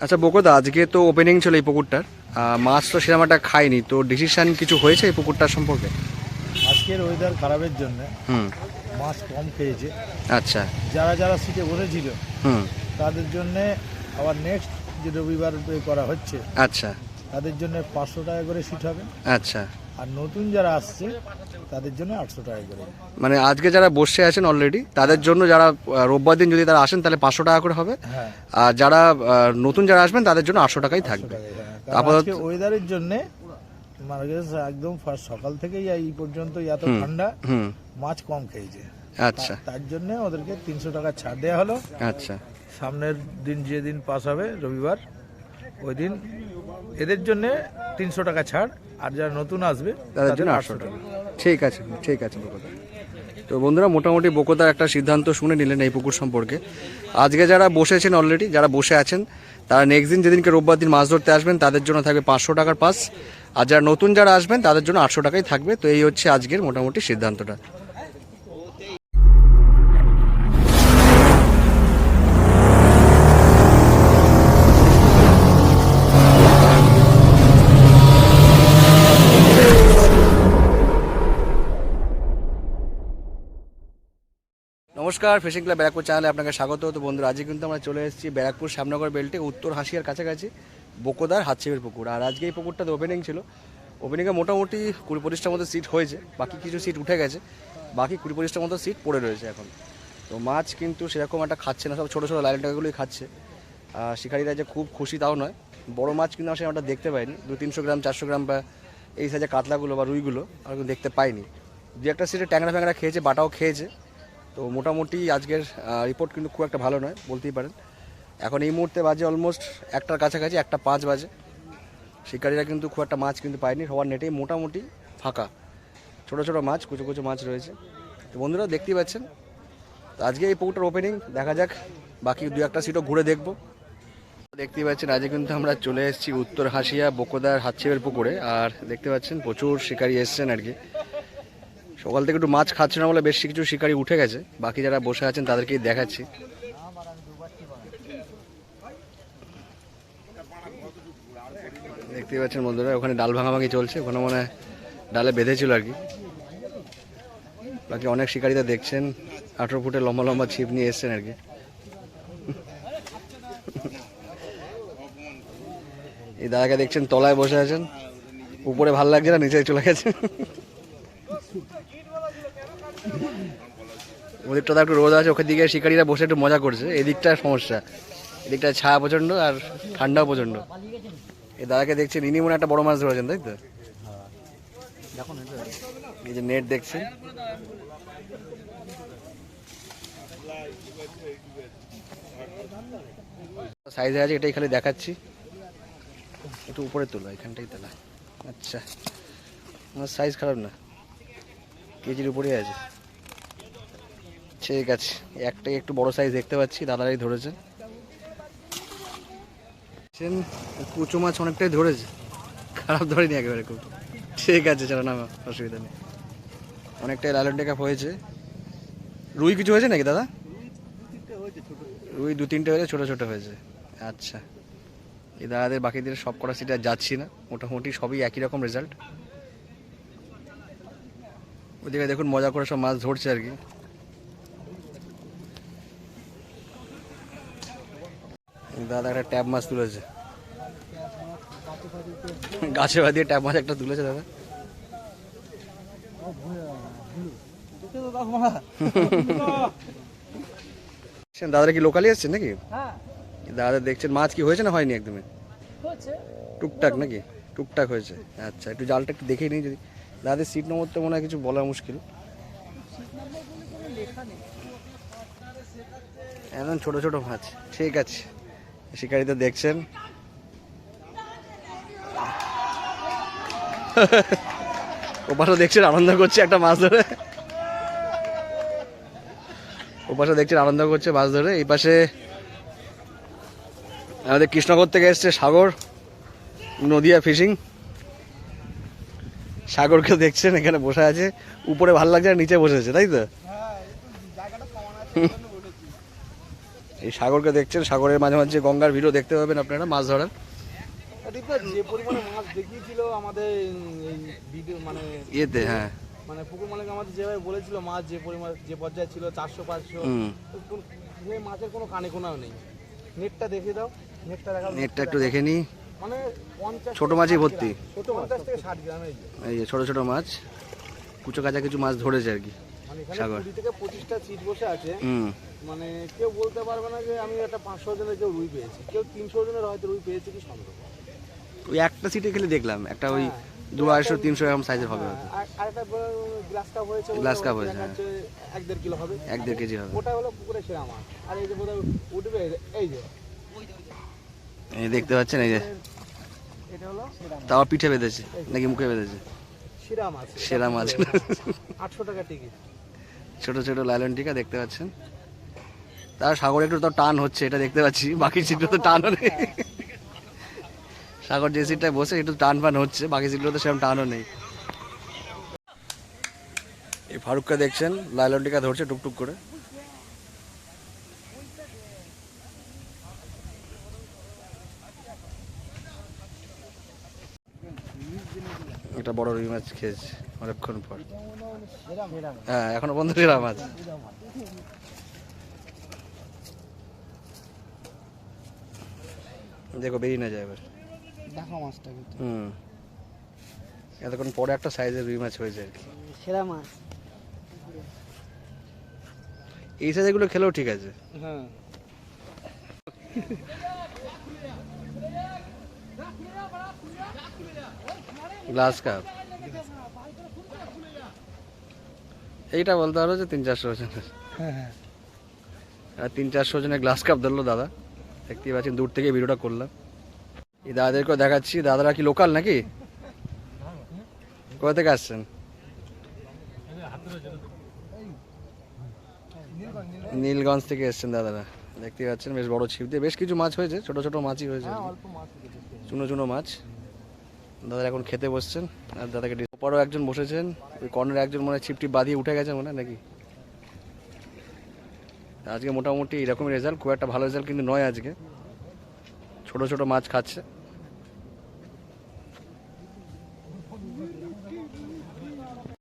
আচ্ছা বকদা আজকে তো ওপেনিং ছিল এই পুকুরটার। মাছ তো সেরকম একটা খায়নি। তো ডিসিশন কিছু হয়েছে এই পুকুরটার সম্পর্কে? আজকের ওয়েদার খারাপের জন্য হুম। মাছ কম খেয়েছে। আচ্ছা। যারা যারা সিটে বসেছিল হুম। তাদের জন্য আবার নেক্সট যে রবিবার করা হচ্ছে আচ্ছা। তাদের জন্য পাঁচশো টাকা করে সিট হবে। আচ্ছা। আর নতুন যারা আসছে তাদের জন্য আটশো টাকা করে। মানে আজকে যারা বসে আছেন অলরেডি তাদের জন্য যারা রোববার দিন যদি তারা আসেন তাহলে পাঁচশো টাকা করে হবে। হ্যাঁ। আর যারা নতুন যারা আসবেন তাদের জন্য আটশো টাকাই থাকবে। হ্যাঁ। আপাতত- ওয়েদারের জন্য একদম ফার্স্ট সকাল থেকেই এই পর্যন্ত এত ঠান্ডা মাছ কম খেয়েছে। আচ্ছা। তার জন্য ওদেরকে তিনশো টাকা ছাড় দেওয়া হলো। আচ্ছা। সামনের দিন যেদিন পাস হবে রবিবার ওই দিন এদের জন্য তিনশো টাকা ছাড় আর যারা নতুন আসবে তাদের জন্য আটশো টাকা। ঠিক আছে ঠিক আছে বকোদা। তো বন্ধুরা মোটামুটি বকোদার একটা সিদ্ধান্ত শুনে নিলেন এই পুকুর সম্পর্কে। আজকে যারা বসেছেন অলরেডি যারা বসে আছেন তারা নেক্সট দিন যেদিনকে রোববার দিন মাছ ধরতে আসবেন তাদের জন্য থাকবে পাঁচশো টাকার পাস। আর যারা নতুন যারা আসবেন তাদের জন্য আটশো টাকাই থাকবে। তো এই হচ্ছে আজকের মোটামুটি সিদ্ধান্তটা। নমস্কার ফিশিং ক্লাব ব্যারাকপুর চ্যানেলে আপনাকে স্বাগত। তো বন্ধুরা, আজকে কিন্তু আমরা চলে এসেছি ব্যারাকপুর শ্যামনগর বেল্টে, উত্তর হাসিয়ার কাছাকাছি বোকোদার হাতছিপের পুকুর। আর আজকে এই পুকুরটাতে ওপেনিং ছিল। ওপেনিংয়ে মোটামুটি কুড়ি পঁচিশটার মতো সিট হয়েছে, বাকি কিছু সিট উঠে গেছে, বাকি কুড়ি পঁচিশটার মতো সিট পড়ে রয়েছে এখন। তো মাছ কিন্তু সেরকম একটা খাচ্ছে না, সব ছোটো ছোটো লাইন টাকাগুলোই খাচ্ছে। শিকারীরা যে খুব খুশি তাও নয়। বড় মাছ কিন্তু আমরা একটা দেখতে পাইনি। দু তিনশো গ্রাম, চারশো গ্রাম বা এই সাইজে কাতলাগুলো বা রুইগুলো আমরা দেখতে পাইনি। দু একটা সিটে ট্যাংরা ফ্যাংরা খেয়েছে, বাটাও খেয়েছে। তো মোটামুটি আজকের রিপোর্ট কিন্তু খুব একটা ভালো নয়, বলতেই পারেন। এখন এই মুহূর্তে বাজে অলমোস্ট একটার কাছাকাছি, একটা পাঁচ বাজে। শিকারীরা কিন্তু খুব একটা মাছ কিন্তু পায়নি সবার নেটেই মোটামুটি ফাঁকা। ছোট ছোট মাছ, কুচো কুচো মাছ রয়েছে। তো বন্ধুরা, দেখতেই পাচ্ছেন। তো আজকে এই পুকুরটার ওপেনিং দেখা যাক, বাকি দু একটা সিটও ঘুরে দেখব। দেখতেই পাচ্ছেন, আজকে কিন্তু আমরা চলে এসেছি উত্তর হাসিয়া বকোদার হাতছিপের পুকুরে। আর দেখতে পাচ্ছেন, প্রচুর শিকারি এসছেন আর কি। সকাল থেকে একটু মাছ খাচ্ছে না বলে বেশ কিছু শিকারি উঠে গেছে। বাকি যারা বসে আছেন তাদেরকেই দেখাচ্ছি। দেখতেই পাচ্ছেন বন্ধুরা, ওখানে ডাল ভাঙাভাঙি চলছে, ওখানে মনে ডালে বেঁধেছিল আর কি। বাকি অনেক শিকারীরা দেখছেন, আঠেরো ফুটে লম্বা লম্বা ছিপ নিয়ে এসছেন আর কি। এই দাদাকে দেখছেন, তলায় বসে আছেন। উপরে ভালো লাগছে না, নিচে চলে গেছে। ওদিকটা তো একটু রোদ আছে, ওখান দিকে শিকারীরা বসে একটু মজা করছে। এদিকটা সমস্যা। এদিকটা ছায়া প্রচণ্ড আর ঠান্ডাও প্রচণ্ড। এই দাদাকে দেখছেন ইনি মনে একটা বড় মাছ ধরেছেন, তাই তো? এই যে নেট দেখছেন। সাইজে আছে, এটাই খালি দেখাচ্ছি। একটু উপরে তোলা, এখানটাই তোলা। আচ্ছা। আমার সাইজ খারাপ না। কেজির উপরেই আছে। ঠিক আছে, একটাই একটু বড় সাইজ দেখতে পাচ্ছি, দাদারাই ধরেছে। কুচো মাছ অনেকটাই ধরেছে। খারাপ ধরেনি একেবারে খুব। ঠিক আছে, চলো না অসুবিধা নেই। অনেকটাই লালন টেকাপ হয়েছে। রুই কিছু হয়েছে নাকি দাদা? রুই দু তিনটে হয়েছে, ছোটো ছোটো হয়েছে। আচ্ছা। এই দাদাদের বাকিদের সব করা সিটে যাচ্ছি না। মোটামুটি সবই একই রকম রেজাল্ট ওদিকে দেখুন মজা করে সব মাছ ধরছে আর কি। দাদা একটা ট্যাপ মাছ তুলেছে। গাছে বাদিয়ে ট্যাপ মাছ একটা তুলেছে দাদা। দাদারা কি লোকালি আসছে নাকি? দাদা দেখছেন মাছ কি হয়েছে না হয়নি একদমই টুকটাক নাকি? টুকটাক হয়েছে। আচ্ছা একটু জালটা একটু দেখেই নিই যদি। দাদাদের সিট নম্বর তো মনে হয় কিছু বলা মুশকিল। একদম ছোট ছোট মাছ, ঠিক আছে। শিকারিতে দেখছেন। ওপাশে দেখছেন আনন্দ করছে একটা মাছ ধরে। ওপাশে দেখছেন আনন্দ করছে মাছ ধরে। এই পাশে আমাদের কৃষ্ণগর থেকে এসছে সাগর, নদিয়া ফিশিং সাগরকে দেখছেন এখানে বসে আছে। উপরে ভালো লাগছে আর নিচে বসেছে তাই তো? এই সাগরকে দেখছেন সাগরের মাঝে মাঝে গঙ্গার ভিডিও দেখতে পাবেন আপনারা মাছ ধরার। যে পরিমাণে মাছ দেখিয়েছিল আমাদের ভিডিও মানে ইয়েতে হ্যাঁ। মানে পুকুর মালিক আমাদের যেভাবে বলেছিল মাছ যে পরিমাণ যে পর্যায়ে ছিল চারশো পাঁচশো মাছের কোনো কানে কোনাও নেই। নেটটা দেখে দাও নেটটা দেখা নেটটা একটু দেখে নিই ছোট মাছই ভর্তি? এই যে ছোট ছোট মাছ কুচো কাঁচা কিছু মাছ ধরেছে আর কি মানে সাগর। থেকে পঁচিশটা সিট বসে আছে। মানে কেউ বলতে পারবে না যে আমি একটা পাঁচশো জনের কেউ রুই পেয়েছি। কেউ তিনশো জনের হয়তো রুই পেয়েছে কি ওই একটা সিটে খেলে দেখলাম একটা ওই দু আড়াইশো তিনশো এরকম সাইজের হবে গ্লাস কাপ হয়েছে cup ওটা হয়েছে, হ্যাঁ। এক দেড় কিলো হবে। এক দেড় কেজি হবে। ওটা হলো পুকুরে সেরা মাছ। আর এই যে বোধহয় উঠবে এই যে- এই যে এই দেখতে পাচ্ছেন এই যে। এটা হলো তাও পিঠে বেঁধেছে? নাকি মুখে বেঁধেছে? সেরা মাছ। সেরা মাছ। আটশো টাকা টিকিট। ছোট ছোট লালন টিকা দেখতে পাচ্ছেন। তার সাগর একটু তো টান হচ্ছে এটা দেখতে পাচ্ছি। বাকি সিটটা তো টানও নেই। সাগর যে সিটটায় বসে একটু টান ফান হচ্ছে। বাকি সিটগুলো তো সেরকম টানও নেই। এই ফারুককে দেখছেন লাইলন টিকা ধরছে টুকটুক করে। একটা বড় রুই মাছ খেয়েছে অনেকক্ষণ পর। হ্যাঁ এখনও বন্ধ সেরা মাছ দেখো বেরিয়ে না যায় এবার। দেখো মাছটা কিন্তু। হুম। এতক্ষণ পরে একটা সাইজের রুই মাছ হয়েছে আর কি। সেরা মাছ এই সাইজেগুলো খেলেও ঠিক আছে। হ্যাঁ। Glass cup. এইটা বলতে পারো যে তিন চারশো ওজনের। হ্যাঁ হ্যাঁ। আর তিন চারশো ওজনের গ্লাস কাপ ধরলো দাদা। দেখতেই পাচ্ছেন দূর থেকে ভিডিওটা করলাম। এই দাদাদেরকেও দেখাচ্ছি। দাদারা কি লোকাল নাকি? কোথা থেকে আসছেন? নীলগঞ্জ থেকে এসছেন দাদারা। দেখতেই পাচ্ছেন বেশ বড় ছিপ দিয়ে বেশ কিছু মাছ হয়েছে ছোট ছোট মাছই হয়েছে। উঠেছে চুনো চুনো মাছ। দাদা এখন খেতে বসছেন, আর দাদাকে ওপারও একজন বসেছেন, ওই কর্নারে একজন মনে ছিপটি বাঁধিয়ে উঠে গেছে মনে নাকি? আজকে মোটামুটি এরকমই রেজাল্ট খুব একটা ভালো রেজাল্ট কিন্তু নয় আজকে। ছোট ছোট মাছ খাচ্ছে।